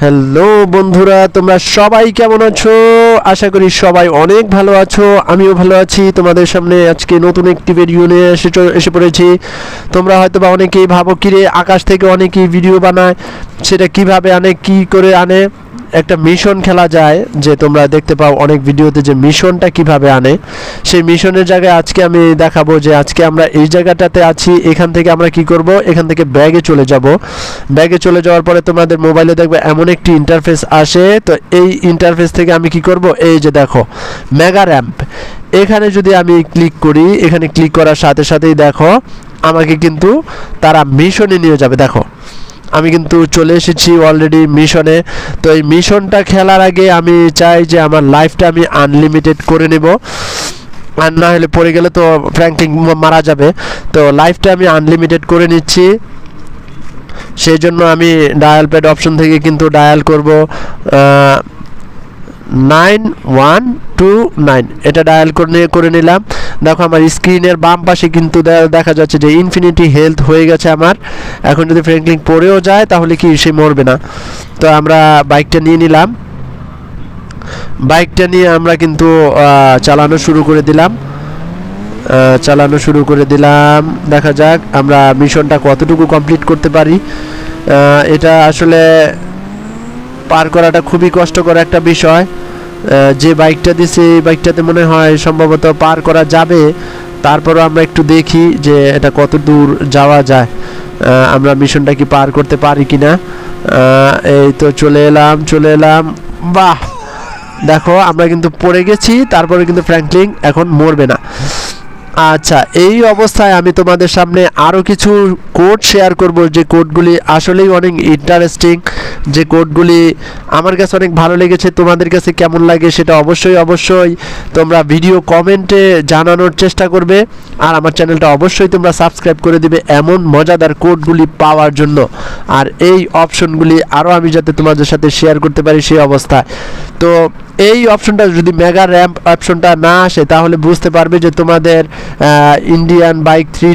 Hello বন্ধুরা, তোমরা সবাই কেমন আছো? আশা করি সবাই অনেক ভালো আছো, আমিও ভালো আছি। তোমাদের সামনে আজকে নতুন একটি ভিডিও নিয়ে এসে এসে পড়েছি। তোমরা হয়তো বা অনেকেই ভাবো, কিরে, আকাশ থেকে অনেকেই ভিডিও বানায়, সেটা কীভাবে আনে, কি করে আনে? একটা মিশন খেলা যায়, যে তোমরা দেখতে পাও অনেক ভিডিওতে যে মিশনটা কীভাবে আনে। সেই মিশনের জায়গায় আজকে আমি দেখাবো যে আজকে আমরা এই জায়গাটাতে আছি, এখান থেকে আমরা কি করব? এখান থেকে ব্যাগে চলে যাব। ব্যাগে চলে যাওয়ার পরে তোমাদের মোবাইলে দেখবে এমন একটি ইন্টারফেস আসে। তো এই ইন্টারফেস থেকে আমি কি করব? এই যে দেখো মেগা র্যাম্প এখানে যদি আমি ক্লিক করি, এখানে ক্লিক করার সাথে সাথেই দেখো, আমাকে কিন্তু তারা মিশনে নিয়ে যাবে। দেখো আমি কিন্তু চলে এসেছি অলরেডি মিশনে তো এই মিশনটা খেলার আগে আমি চাই যে আমার লাইফটা আমি আনলিমিটেড করে নেব। আর না হলে পড়ে গেলে তো ফ্র্যাঙ্কিং মারা যাবে। তো লাইফটা আমি আনলিমিটেড করে নিচ্ছি। সেই জন্য আমি ডায়াল প্যাড অপশন থেকে কিন্তু ডায়াল করব। নাইন ওয়ান টু নাইন এটা ডায়াল করে নিয়ে করে নিলাম। দেখো আমার স্ক্রিনের বাম পাশে কিন্তু দেখা যাচ্ছে যে ইনফিনিটি হেলথ হয়ে গেছে আমার। এখন যদি ফ্র্যাঙ্কলিং পড়েও যায়, তাহলে কি সে মরবে না? তো আমরা বাইকটা নিয়ে নিলাম। বাইকটা নিয়ে আমরা কিন্তু চালানো শুরু করে দিলাম। চালানো শুরু করে দিলাম। দেখা যাক আমরা মিশনটা কতটুকু কমপ্লিট করতে পারি। এটা আসলে পার করাটা খুবই কষ্টকর একটা বিষয়। যে বাইকটা দিছে, এই বাইকটাতে মনে হয় সম্ভবত পার করা যাবে। তারপরও আমরা একটু দেখি যে এটা কত দূর যাওয়া যায়। আমরা মিশনটা কি পার করতে পারি কি না এই তো চলে এলাম চলে এলাম। বাহ! দেখো, আমরা কিন্তু পড়ে গেছি, তারপরে কিন্তু ফ্র্যাঙ্কলিং এখন মরবে না। আচ্ছা এই অবস্থায় আমি তোমাদের সামনে আরও কিছু কোড শেয়ার করব। যে কোডগুলি আসলেই অনেক ইন্টারেস্টিং যে কোডগুলি আমার কাছে অনেক ভালো লেগেছে, তোমাদের কাছে কেমন লাগে সেটা অবশ্যই অবশ্যই তোমরা ভিডিও কমেন্টে জানানোর চেষ্টা করবে আর আমার চ্যানেলটা অবশ্যই তোমরা সাবস্ক্রাইব করে দিবে এমন মজাদার কোডগুলি পাওয়ার জন্য। আর এই অপশনগুলি আরও আমি যাতে তোমাদের সাথে শেয়ার করতে পারি সেই অবস্থায়। তো এই অপশনটা যদি মেগা র্যাম্প অপশনটা না আসে, তাহলে বুঝতে পারবে যে তোমাদের ইন্ডিয়ান বাইক থ্রি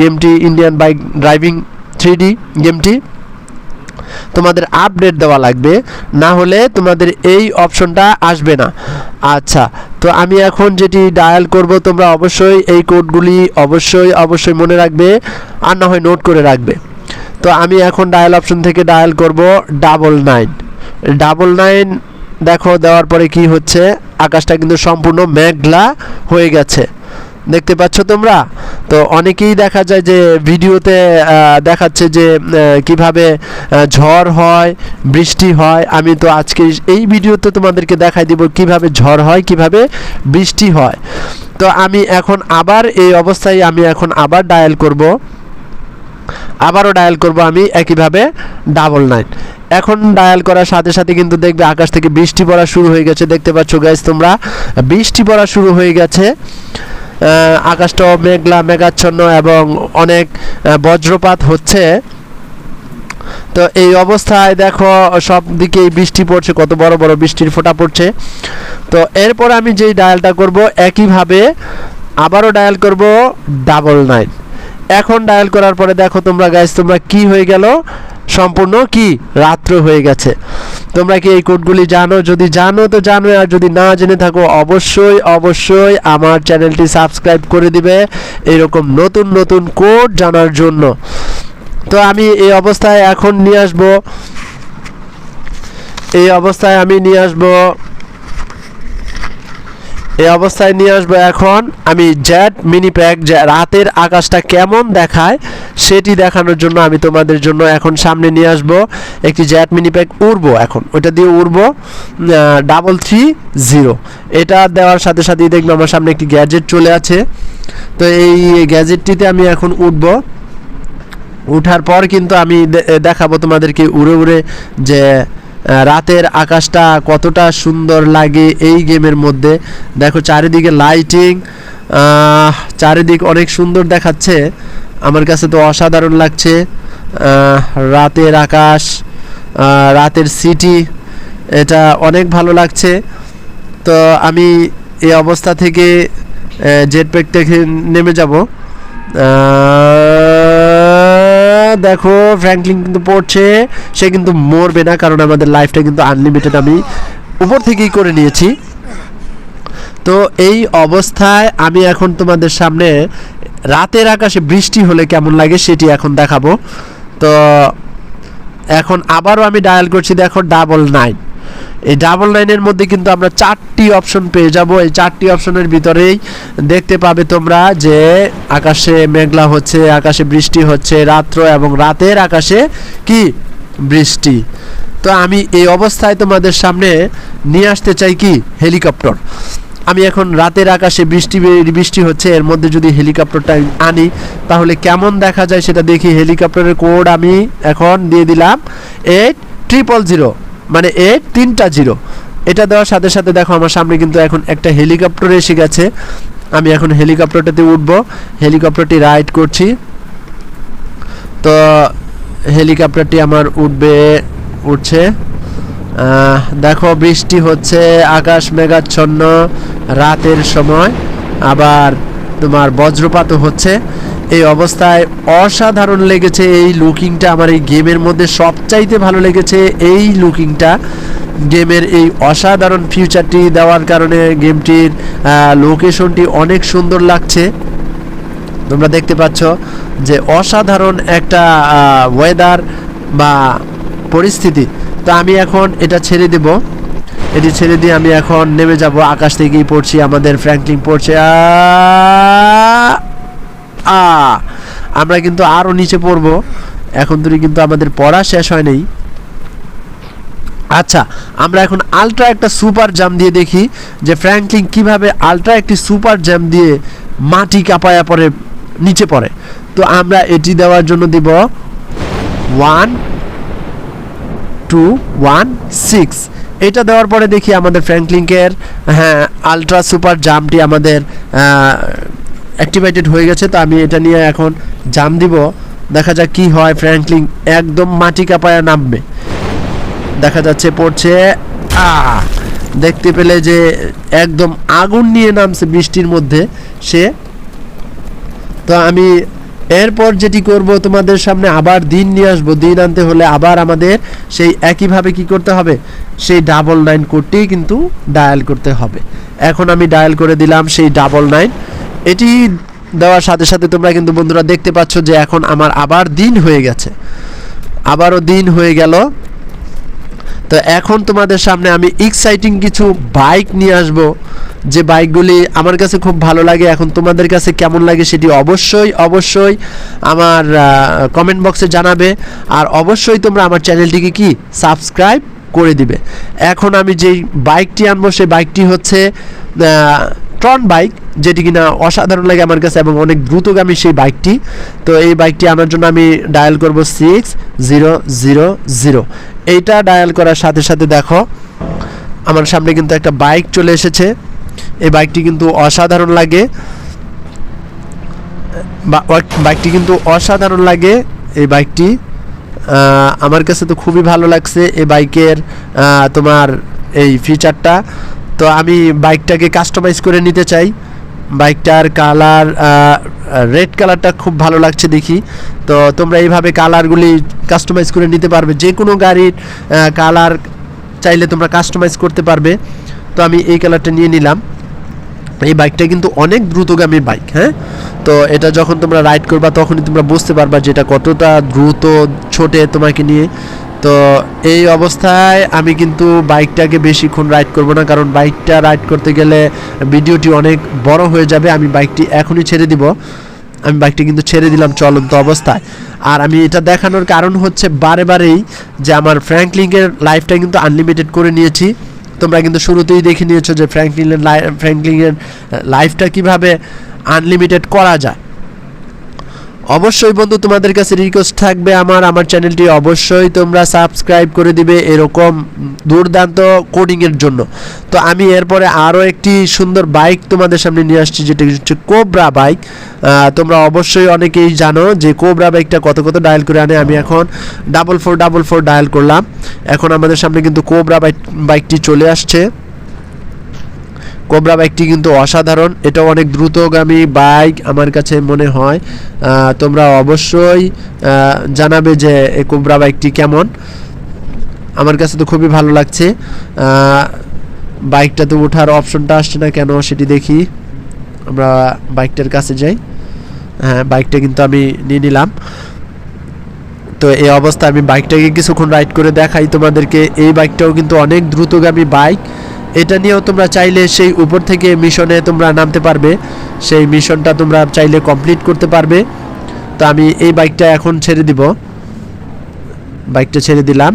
গেমটি ইন্ডিয়ান বাইক ড্রাইভিং থ্রি গেমটি তোমাদের আপডেট দেওয়া লাগবে, না হলে তোমাদের এই অপশনটা আসবে না। আচ্ছা তো আমি এখন যেটি ডায়াল করব, তোমরা অবশ্যই এই কোডগুলি অবশ্যই অবশ্যই মনে রাখবে, আর না হয় নোট করে রাখবে। তো আমি এখন ডায়াল অপশন থেকে ডায়াল করব ডাবল নাইন ডাবল নাইন দেখো, দেওয়ার পরে কি হচ্ছে? আকাশটা কিন্তু সম্পূর্ণ মেঘলা হয়ে গেছে। দেখতে পাচ্ছ তোমরা? তো অনেকেই দেখা যায় যে ভিডিওতে দেখাচ্ছে যে কীভাবে ঝড় হয়, বৃষ্টি হয়। আমি তো আজকে এই ভিডিওতে তোমাদেরকে দেখাই দিব কীভাবে ঝড় হয়, কীভাবে বৃষ্টি হয়। তো আমি এখন আবার এই অবস্থায় আমি এখন আবার ডায়াল করব। আবারও ডায়াল করব আমি একইভাবে ডাবল নাইন এখন ডায়াল করার সাথে সাথে কিন্তু দেখবে আকাশ থেকে বৃষ্টি পড়া শুরু হয়ে গেছে। দেখতে পাচ্ছ গাইজ তোমরা? বৃষ্টি পড়া শুরু হয়ে গেছে। আকাশটাও মেঘলা, মেঘাচ্ছন্ন এবং অনেক বজ্রপাত হচ্ছে। তো এই অবস্থায় দেখো, সব দিকেই বৃষ্টি পড়ছে, কত বড় বড় বৃষ্টির ফোঁটা পড়ছে। তো এরপর আমি যেই ডায়ালটা করব, একইভাবে আবারও ডায়াল করব ডাবল নাইন। এখন ডায়াল করার পরে দেখো তোমরা গাইজ তোমরা কি হয়ে গেল? সম্পূর্ণ কি? রাত্র হয়ে গেছে। তোমরা কি এই কোডগুলি জানো? যদি জানো, তো জানো। আর যদি না জেনে থাকো, অবশ্যই অবশ্যই আমার চ্যানেলটি সাবস্ক্রাইব করে দিবে এরকম নতুন নতুন কোড জানার জন্য। তো আমি এই অবস্থায় এখন নিয়ে আসব। এই অবস্থায় আমি নিয়ে আসব। এই অবস্থায় নিয়ে আসব এখন। আমি জ্যাট মিনি প্যাক রাতের আকাশটা কেমন দেখায় সেটি দেখানোর জন্য আমি তোমাদের জন্য এখন সামনে নিয়ে আসব। একটি জ্যাট মিনি প্যাক উড়বো এখন। ওটা দিয়ে উড়বো ডাবল থ্রি জিরো এটা দেওয়ার সাথে সাথেই দেখব আমার সামনে একটি গ্যাজেট চলে আছে। তো এই গ্যাজেটটিতে আমি এখন উঠবো উঠার পর কিন্তু আমি দেখাবো তোমাদেরকে উড়ে উড়ে যে রাতের আকাশটা কতটা সুন্দর লাগে এই গেমের মধ্যে। দেখো চারিদিকে লাইটিং চারিদিক অনেক সুন্দর দেখাচ্ছে। আমার কাছে তো অসাধারণ লাগছে। রাতের আকাশ রাতের সিটি এটা অনেক ভালো লাগছে। তো আমি এই অবস্থা থেকে জেট প্যাক থেকে নেমে যাব। দেখো ফ্র্যাঙ্কলিন কিন্তু পড়ছে, সে কিন্তু মরবে না, কারণ আমাদের লাইফটা কিন্তু আনলিমিটেড আমি উপর থেকেই করে নিয়েছি। তো এই অবস্থায় আমি এখন তোমাদের সামনে রাতের আকাশে বৃষ্টি হলে কেমন লাগে সেটি এখন দেখাবো। তো এখন আবারও আমি ডায়াল করছি, দেখো ডাবল নাইন এই ডাবল নাইনের মধ্যে কিন্তু আমরা চারটি অপশন পেয়ে যাব। এই চারটি অপশনের ভিতরেই দেখতে পাবে তোমরা যে আকাশে মেঘলা হচ্ছে, আকাশে বৃষ্টি হচ্ছে, রাত্র এবং রাতের আকাশে কি? বৃষ্টি। তো আমি এই অবস্থায় তোমাদের সামনে নিয়ে আসতে চাই কি? হেলিকপ্টার। আমি এখন রাতের আকাশে বৃষ্টি বৃষ্টি হচ্ছে, এর মধ্যে যদি হেলিকপ্টারটা আনি, তাহলে কেমন দেখা যায় সেটা দেখি। হেলিকপ্টারের কোড আমি এখন দিয়ে দিলাম। এইট ট্রিপল জিরো মানে এ তিনটা জিরো। এটা দেওয়ার সাথে সাথে দেখো আমার সামনে কিন্তু এখন একটা হেলিকপ্টার এসে গেছে। আমি এখন হেলিকপ্টারটাতে উঠবো। হেলিকপ্টারটি রাইড করছি। তো হেলিকপ্টারটি আমার উঠবে, উঠছে। দেখো বৃষ্টি হচ্ছে, আকাশ মেঘাচ্ছন্ন, রাতের সময়। আবার তোমার বজ্রপাতও হচ্ছে। এই অবস্থায় অসাধারণ লেগেছে এই লুকিংটা। আমার এই গেমের মধ্যে সবচাইতে ভালো লেগেছে এই লুকিংটা। গেমের এই অসাধারণ ফিউচারটি দেওয়ার কারণে গেমটির লোকেশনটি অনেক সুন্দর লাগছে। তোমরা দেখতে পাচ্ছ যে অসাধারণ একটা ওয়েদার বা পরিস্থিতি। তো আমি এখন এটা ছেড়ে দেব। এটি ছেড়ে দিয়ে আমি এখন নেমে যাব। আকাশ থেকেই পড়ছি, আমাদের ফ্র্যাঙ্কলিন পড়ছে। আ, আমরা কিন্তু আরও নিচে পড়ব। এখন তুই কিন্তু আমাদের পড়া শেষ হয় নাই। আচ্ছা আমরা এখন আলট্রা একটা সুপার জাম দিয়ে দেখি যে ফ্র্যাঙ্কলিন কীভাবে আলট্রা একটি সুপার জ্যাম দিয়ে মাটি কাপায়া পরে নিচে পড়ে। তো আমরা এটি দেওয়ার জন্য দিব ওয়ান টু ওয়ান সিক্স এটা দেওয়ার পরে দেখি আমাদের ফ্র্যাঙ্কলিংকের হ্যাঁ আলট্রা সুপার জামটি আমাদের অ্যাক্টিভেটেড হয়ে গেছে, তো আমি এটা নিয়ে এখন জাম দিব। দেখা যাক কি হয় ফ্র্যাঙ্কলিং একদম মাটি কাপায়া নামবে। দেখা যাচ্ছে পড়ছে দেখতে পেলে যে একদম আগুন নিয়ে নামছে বৃষ্টির মধ্যে সে। তো আমি এরপর যেটি করব, তোমাদের সামনে আবার দিন নিয়ে আসব। দিন আনতে হলে আবার আমাদের সেই একইভাবে কি করতে হবে? সেই ডাবল নাইন কোডটি কিন্তু ডায়াল করতে হবে। এখন আমি ডায়াল করে দিলাম সেই ডাবল নাইন এটি দেওয়ার সাথে সাথে তোমরা কিন্তু বন্ধুরা দেখতে পাচ্ছ যে এখন আমার আবার দিন হয়ে গেছে। আবারও দিন হয়ে গেল। তো এখন তোমাদের সামনে আমি এক্সাইটিং কিছু বাইক নিয়ে আসব। যে বাইকগুলি আমার কাছে খুব ভালো লাগে, এখন তোমাদের কাছে কেমন লাগে সেটি অবশ্যই অবশ্যই আমার কমেন্ট বক্সে জানাবে। আর অবশ্যই তোমরা আমার চ্যানেলটিকে কি? সাবস্ক্রাইব করে দিবে। এখন আমি যেই বাইকটি আনব, সেই বাইকটি হচ্ছে ট্রন বাইক যেটি কিনা অসাধারণ লাগে আমার কাছে এবং অনেক দ্রুতগামী সেই বাইকটি তো এই বাইকটি আনার জন্য আমি ডায়াল করব সিক্স জিরো জিরো জিরো এইটা ডায়াল করার সাথে সাথে দেখো, আমার সামনে কিন্তু একটা বাইক চলে এসেছে। এই বাইকটি কিন্তু অসাধারণ লাগে। বাইকটি কিন্তু অসাধারণ লাগে এই বাইকটি আমার কাছে তো খুবই ভালো লাগছে এই বাইকের তোমার এই ফিচারটা তো আমি বাইকটাকে কাস্টমাইজ করে নিতে চাই। বাইকটার কালার রেড কালারটা খুব ভালো লাগছে দেখি। তো তোমরা এইভাবে কালারগুলি কাস্টমাইজ করে নিতে পারবে। যে কোনো গাড়ির কালার চাইলে তোমরা কাস্টমাইজ করতে পারবে। তো আমি এই কালারটা নিয়ে নিলাম। এই বাইকটা কিন্তু অনেক দ্রুতগামী বাইক হ্যাঁ? তো এটা যখন তোমরা রাইড করবা, তখনই তোমরা বুঝতে পারবা যে এটা কতটা দ্রুত, ছোটে তোমাকে নিয়ে। তো এই অবস্থায় আমি কিন্তু বাইকটাকে বেশিক্ষণ রাইড করব না, কারণ বাইকটা রাইড করতে গেলে ভিডিওটি অনেক বড় হয়ে যাবে। আমি বাইকটি এখনই ছেড়ে দিব। আমি বাইকটি কিন্তু ছেড়ে দিলাম চলন্ত অবস্থায়। আর আমি এটা দেখানোর কারণ হচ্ছে বারে বারেই যে আমার ফ্র্যাঙ্কলিংয়ের লাইফটা কিন্তু আনলিমিটেড করে নিয়েছি। তোমরা কিন্তু শুরুতেই দেখে নিয়েছো যে ফ্র্যাঙ্কলিনের ফ্র্যাঙ্কলিংয়ের লাইফটা কীভাবে আনলিমিটেড করা যায়। অবশ্যই বন্ধু, তোমাদের কাছে রিকোয়েস্ট থাকবে আমার। আমার চ্যানেলটি অবশ্যই তোমরা সাবস্ক্রাইব করে দিবে এরকম দুর্দান্ত কোডিংয়ের জন্য। তো আমি এরপরে আরও একটি সুন্দর বাইক তোমাদের সামনে নিয়ে আসছি, যেটা হচ্ছে কোবরা বাইক তোমরা অবশ্যই অনেকেই জানো যে কোবরা বাইকটা কত কত ডায়াল করে আনে। আমি এখন double four double four dial করলাম। এখন আমাদের সামনে কিন্তু কোবরা বাইক বাইকটি চলে আসছে। কোবরা বাইকটি কিন্তু অসাধারণ। এটা অনেক দ্রুতগামী বাইক আমার কাছে মনে হয়। তোমরা অবশ্যই জানাবে যে এই কোবরা বাইকটি কেমন। আমার কাছে তো খুবই ভালো লাগছে। বাইকটাতে ওঠার অপশনটা আসছে না কেন সেটি দেখি। আমরা বাইকটার কাছে যাই। হ্যাঁ বাইকটা কিন্তু আমি নিয়ে নিলাম। তো এই অবস্থায় আমি বাইকটাকে কিছুক্ষণ রাইড করে দেখাই তোমাদেরকে। এই বাইকটাও কিন্তু অনেক দ্রুতগামী বাইক। এটা নিয়েও তোমরা চাইলে সেই উপর থেকে মিশনে তোমরা নামতে পারবে। সেই মিশনটা তোমরা চাইলে কমপ্লিট করতে পারবে। তো আমি এই বাইকটা এখন ছেড়ে দিব। বাইকটা ছেড়ে দিলাম।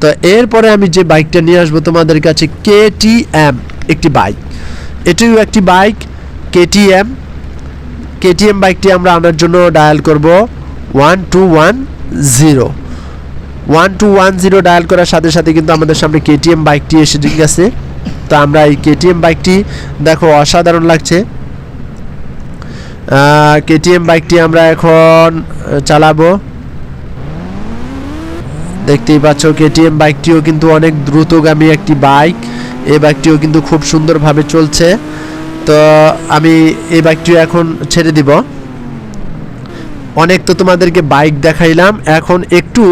তো এরপরে আমি যে বাইকটা নিয়ে আসব তোমাদের কাছে কেটিএম একটি বাইক এটিও একটি বাইক কেটিএম কেটিএম বাইকটি আমরা আনার জন্য ডায়াল করব one two one zero one two one zero dial করার সাথে সাথে কিন্তু আমাদের সামনে কেটিএম বাইকটি এসে গেছে। তো আমরা এই কেটিএম বাইকটি দেখো অসাধারণ লাগছে। কেটিএম বাইকটি আমরা এখন চালাবো। দেখতেই পাচ্ছ কেটিএম বাইকটিও কিন্তু অনেক দ্রুতগামী একটি বাইক এই বাইকটিও কিন্তু খুব সুন্দরভাবে চলছে। তো আমি এই বাইকটিও এখন ছেড়ে দিব। অনেক তো তোমাদেরকে বাইক দেখাইলাম। এখন একটু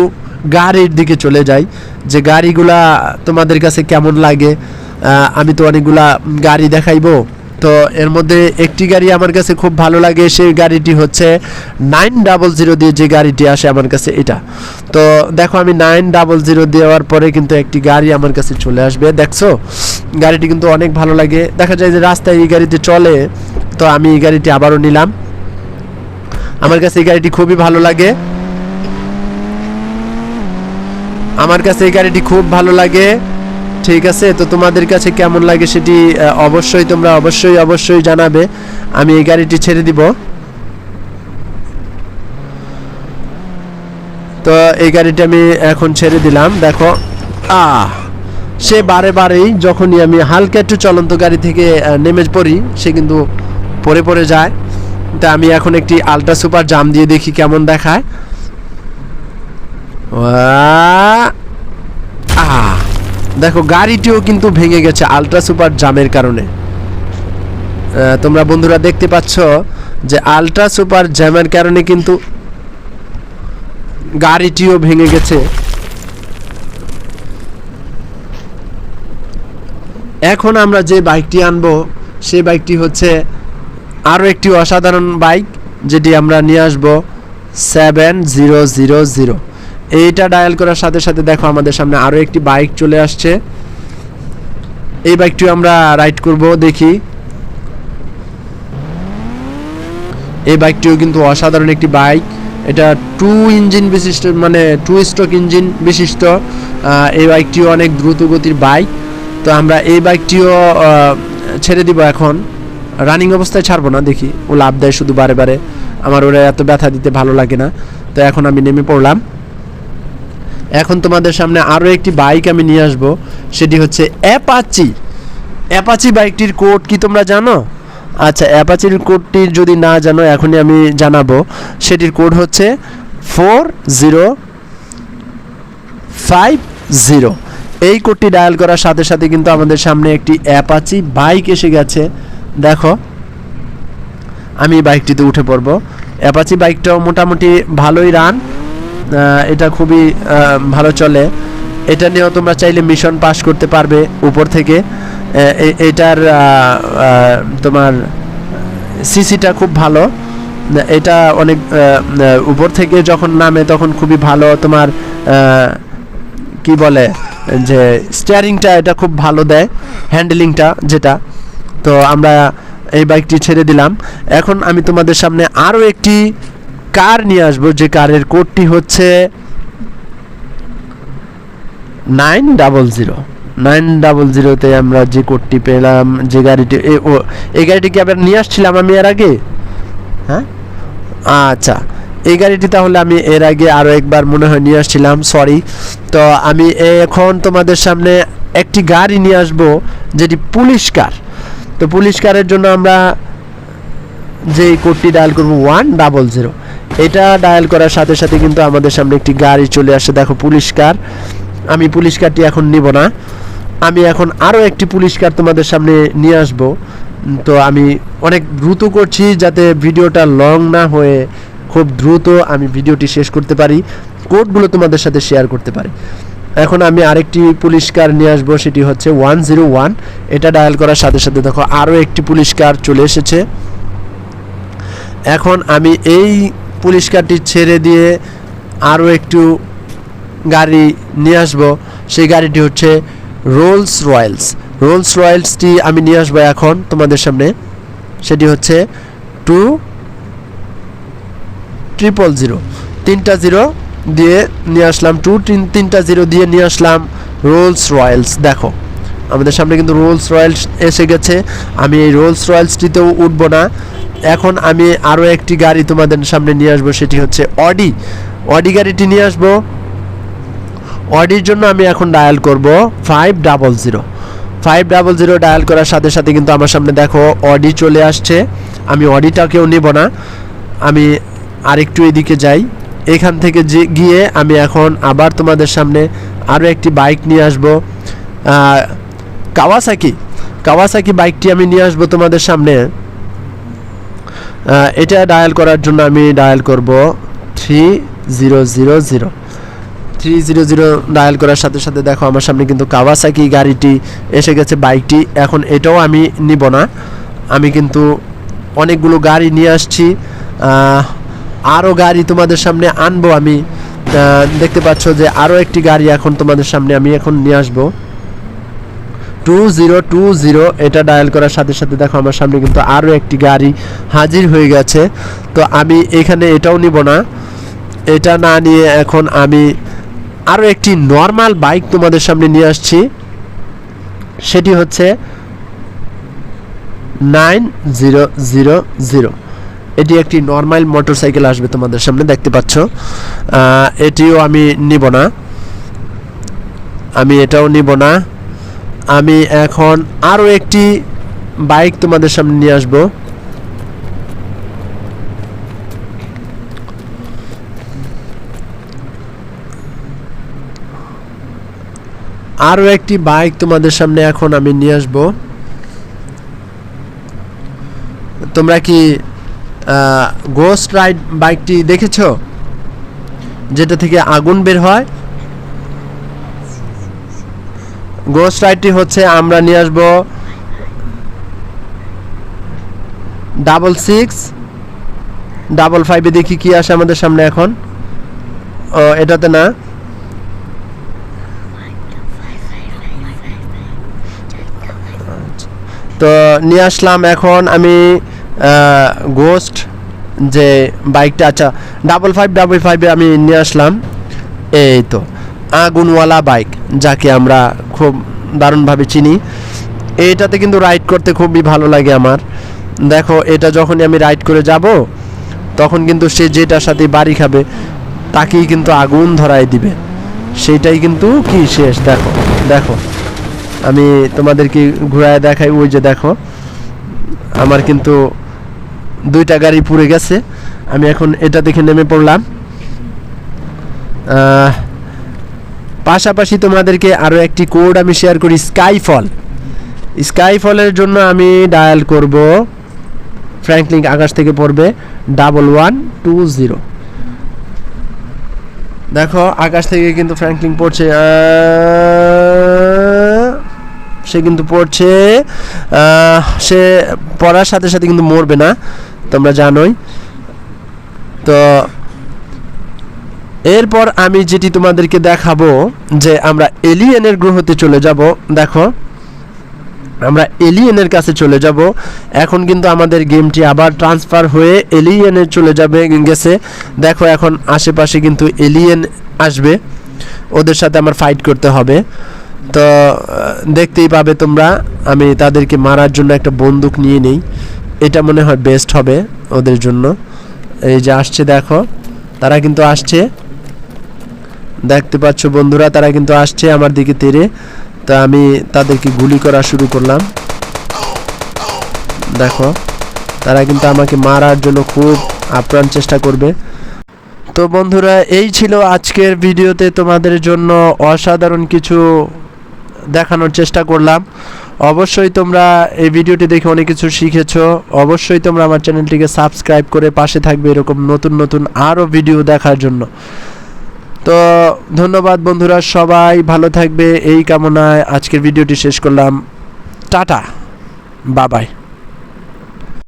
গাড়ির দিকে চলে যাই। যে গাড়িগুলা তোমাদের কাছে কেমন লাগে আমি তো অনেকগুলা গাড়ি দেখাইবো। তো এর মধ্যে একটি গাড়ি আমার কাছে খুব ভালো লাগে, সেই গাড়িটি হচ্ছে নাইন ডাবল জিরো দিয়ে যে গাড়িটি আসে আমার কাছে এটা। তো দেখো আমি নাইন ডাবল জিরো দেওয়ার পরে কিন্তু একটি গাড়ি আমার কাছে চলে আসবে। দেখছ? গাড়িটি কিন্তু অনেক ভালো লাগে। দেখা যায় যে রাস্তায় এই গাড়িতে চলে, তো আমি এই গাড়িটি আবারও নিলাম। আমার কাছে এই গাড়িটি খুবই ভালো লাগে। আমার কাছে এই গাড়িটি খুব ভালো লাগে। ঠিক আছে, তো তোমাদের কাছে কেমন লাগে সেটি অবশ্যই তোমরা অবশ্যই অবশ্যই জানাবে। আমি এই গাড়িটি ছেড়ে দিব। তো এই গাড়িটি আমি এখন ছেড়ে দিলাম, দেখো। আ সে বারে বারেই যখনই আমি হালকা একটু চলন্ত গাড়ি থেকে নেমে পড়ি, সে কিন্তু পড়ে পড়ে যায়। তা আমি এখন একটি আলট্রা সুপার জাম দিয়ে দেখি কেমন দেখায়। দেখো, গাড়িটিও কিন্তু ভেঙে গেছে আলট্রা সুপার জামের কারণে। তোমরা বন্ধুরা দেখতে পাচ্ছ যে আলট্রা সুপার জ্যামের কারণে কিন্তু গাড়িটিও ভেঙে গেছে। এখন আমরা যে বাইকটি আনব সেই বাইকটি হচ্ছে আরও একটি অসাধারণ বাইক, যেটি আমরা নিয়ে আসব সেভেন জিরো জিরো জিরো। এইটা ডায়াল করার সাথে সাথে দেখো আমাদের সামনে আরও একটি বাইক চলে আসছে। এই বাইকটিও আমরা রাইড করব, দেখি। এই বাইকটিও কিন্তু অসাধারণ একটি বাইক। এটা টু ইঞ্জিন বিশিষ্ট মানে টু স্ট্রোক ইঞ্জিন বিশিষ্ট। এই বাইকটিও অনেক দ্রুত গতির বাইক। তো আমরা এই বাইকটিও ছেড়ে দিব এখন। রানিং অবস্থায় ছাড়বো না, দেখি। ও লাভ দেয় শুধু বারে বারে। আমার ওরা এত ব্যথা দিতে ভালো লাগে না। তো এখন আমি নেমে পড়লাম। এখন তোমাদের সামনে আরও একটি বাইক আমি নিয়ে আসব, সেটি হচ্ছে অ্যাপাচি। অ্যাপাচি বাইকটির কোড কি তোমরা জানো? আচ্ছা অ্যাপাচির কোডটি যদি না জানো, এখনই আমি জানাব। সেটির কোড হচ্ছে ফোর জিরো ফাইভ জিরো। এই কোডটি ডায়াল করার সাথে সাথে কিন্তু আমাদের সামনে একটি অ্যাপাচি বাইক এসে গেছে। দেখো, আমি বাইকটিতে উঠে পড়ব। অ্যাপাচি বাইকটাও মোটামুটি ভালোই রান। এটা খুবই ভালো চলে। এটা নিয়েও তোমরা চাইলে মিশন পাস করতে পারবে উপর থেকে। এটার তোমার সিসিটা খুব ভালো। এটা অনেক উপর থেকে যখন নামে তখন খুবই ভালো। তোমার কি বলে, যে স্টিয়ারিংটা এটা খুব ভালো দেয় হ্যান্ডেলিংটা যেটা। তো আমরা এই বাইকটি ছেড়ে দিলাম। এখন আমি তোমাদের সামনে আরও একটি কার নিয়ে আসব? যে কারের কোডটি হচ্ছে nine double zero. Nine double জিরোতে আমরা যে কোডটি পেলাম, যে গাড়িটি ও, এই গাড়িটি কি আবার নিয়ে আসছিলাম আমি এর আগে? হ্যাঁ? আচ্ছা। এই গাড়িটি তাহলে আমি এর আগে আরও একবার মনে হয় নিয়ে আসছিলাম, সরি। তো আমি এখন তোমাদের সামনে একটি গাড়ি নিয়ে আসব, যেটি পুলিশ কার। তো পুলিশ কারের জন্য আমরা যে কোডটি ডায়াল করব, ওয়ান ডাবল জিরো। এটা ডায়াল করার সাথে সাথে কিন্তু আমাদের সামনে একটি গাড়ি চলে আসে। দেখো, পুলিশ কার। আমি পুলিশ কারটি এখন নিব না। আমি এখন আরও একটি পুলিশ কার তোমাদের সামনে নিয়ে আসব। তো আমি অনেক দ্রুত করছি যাতে ভিডিওটা লং না হয়ে খুব দ্রুত আমি ভিডিওটি শেষ করতে পারি, কোডগুলো তোমাদের সাথে শেয়ার করতে পারি। এখন আমি আরেকটি পুলিশ কার নিয়ে আসব, সেটি হচ্ছে ওয়ান জিরো ওয়ান। এটা ডায়াল করার সাথে সাথে দেখো আরও একটি পুলিশ কার চলে এসেছে। এখন আমি এই পুলিশ কারটি ছেড়ে দিয়ে আরও একটু গাড়ি নিয়ে আসব। সেই গাড়িটি হচ্ছে রোলস রয়্যালস রোলস রয়্যালসটি আমি নিয়ে আসব এখন তোমাদের সামনে। সেটি হচ্ছে টু ট্রিপল জিরো। তিনটা জিরো দিয়ে নিয়ে আসলাম। টু তিন তিনটা জিরো দিয়ে নিয়ে আসলাম রোলস রয়্যালস দেখো, আমাদের সামনে কিন্তু রোলস রয়্যালস এসে গেছে। আমি এই রোলস রয়্যালসটিতেও উঠবো না। এখন আমি আরও একটি গাড়ি তোমাদের সামনে নিয়ে আসব, সেটি হচ্ছে অডি অডি গাড়িটি নিয়ে আসব। অডির জন্য আমি এখন ডায়াল করব five double zero five double zero dial করার সাথে সাথে কিন্তু আমার সামনে দেখো অডি চলে আসছে। আমি অডিটাকেও নেব না। আমি আরেকটু এদিকে যাই। এখান থেকে যে গিয়ে আমি এখন আবার তোমাদের সামনে আরও একটি বাইক নিয়ে আসব। কাওয়াসাকি কাওয়াসাকি বাইকটি আমি নিয়ে আসব তোমাদের সামনে। এটা ডায়াল করার জন্য আমি ডায়াল করব three zero zero zero three zero zero dial করার সাথে সাথে দেখো আমার সামনে কিন্তু কাওয়াসাকি গাড়িটি এসে গেছে বাইকটি এখন এটাও আমি নিব না। আমি কিন্তু অনেকগুলো গাড়ি নিয়ে আসছি। আরও গাড়ি তোমাদের সামনে আনব আমি। দেখতে পাচ্ছ যে আরও একটি গাড়ি এখন তোমাদের সামনে আমি এখন নিয়ে আসব। টু জিরো টু জিরো এটা ডায়াল করার সাথে সাথে দেখো আমার সামনে কিন্তু আরও একটি গাড়ি হাজির হয়ে গেছে। তো আমি এখানে এটাও নিব না। এটা না নিয়ে এখন আমি আরও একটি নর্মাল বাইক তোমাদের সামনে নিয়ে আসছি। সেটি হচ্ছে নাইন জিরো জিরো জিরো এটি একটি নর্মাল মোটরসাইকেল আসবে তোমাদের সামনে, দেখতে পাচ্ছ। এটিও আমি নিব না। আমি এটাও নিব না। আমি এখন আরও একটি বাইক তোমাদের সামনে নিয়ে আসব। আরও একটি বাইক তোমাদের সামনে এখন আমি নিয়ে আসব। তোমরা কি গোস্ট রাইড বাইকটি দেখেছ? যেটা থেকে আগুন বের হয়? গোস্ট রাইডটি হচ্ছে আমরা নিয়ে আসব ডাবল সিক্স ডাবল ফাইভে দেখি কি আসে আমাদের সামনে এখন। ও, এটাতে না। তো নিয়ে আসলাম এখন আমি গোস্ট যে বাইকটা আচ্ছা ডাবল ফাইভ ডাবল ফাইভে আমি নিয়ে আসলাম। এই তো, আগুনওয়ালা বাইক। যাকে আমরা খুব দারুণভাবে চিনি। এটাতে কিন্তু রাইড করতে খুবই ভালো লাগে আমার। দেখো, এটা যখনই আমি রাইড করে যাব, তখন কিন্তু সে যেটার সাথে বাড়ি খাবে, তাকেই কিন্তু আগুন ধরায় দিবে। সেইটাই কিন্তু কি শেষ, দেখো দেখো। আমি তোমাদেরকে ঘুরায় দেখাই, ওই যে দেখো, আমার কিন্তু দুইটা গাড়ি পুড়ে গেছে। আমি এখন এটা দেখে নেমে পড়লাম। পাশাপাশি তোমাদেরকে আরও একটি কোড আমি শেয়ার করি স্কাইফল স্কাইফলের জন্য আমি ডায়াল করব ফ্র্যাঙ্কলিং আকাশ থেকে পড়বে ডাবল ওয়ান টু জিরো দেখো, আকাশ থেকে কিন্তু ফ্র্যাঙ্কলিং পড়ছে সে কিন্তু পড়ছে সে পড়ার সাথে সাথে কিন্তু মরবে না, তোমরা জানোই। তো এরপর আমি যেটি তোমাদেরকে দেখাবো যে আমরা এলিয়েনের গ্রহতে চলে যাব, দেখো। আমরা এলিয়েনের কাছে চলে যাব। এখন কিন্তু আমাদের গেমটি আবার ট্রান্সফার হয়ে এলিয়েনে চলে যাবে, গেছে। দেখো, এখন আশেপাশে কিন্তু এলিয়েন আসবে। ওদের সাথে আমার ফাইট করতে হবে। তো দেখতেই পাবে তোমরা। আমি তাদেরকে মারার জন্য একটা বন্দুক নিয়ে নেই। এটা মনে হয় বেস্ট হবে ওদের জন্য। এই যে আসছে, দেখো। তারা কিন্তু আসছে। দেখতে পাচ্ছ বন্ধুরা, তারা কিন্তু আসছে আমার দিকে তেরে। তা আমি তাদেরকে গুলি করা শুরু করলাম। দেখো, তারা কিন্তু আমাকে মারার জন্য খুব আপ্রাণ চেষ্টা করবে। তো বন্ধুরা, এই ছিল আজকের ভিডিওতে তোমাদের জন্য অসাধারণ কিছু দেখানোর চেষ্টা করলাম। অবশ্যই তোমরা এই ভিডিওটি দেখে অনেক কিছু শিখেছো। অবশ্যই তোমরা আমার চ্যানেলটিকে সাবস্ক্রাইব করে পাশে থাকবে এরকম নতুন নতুন আরও ভিডিও দেখার জন্য। তো ধন্যবাদ বন্ধুরা সবাই ভালো থাকবে এই কামনায় আজকের ভিডিওটি শেষ করলাম। টাটা বাবাই।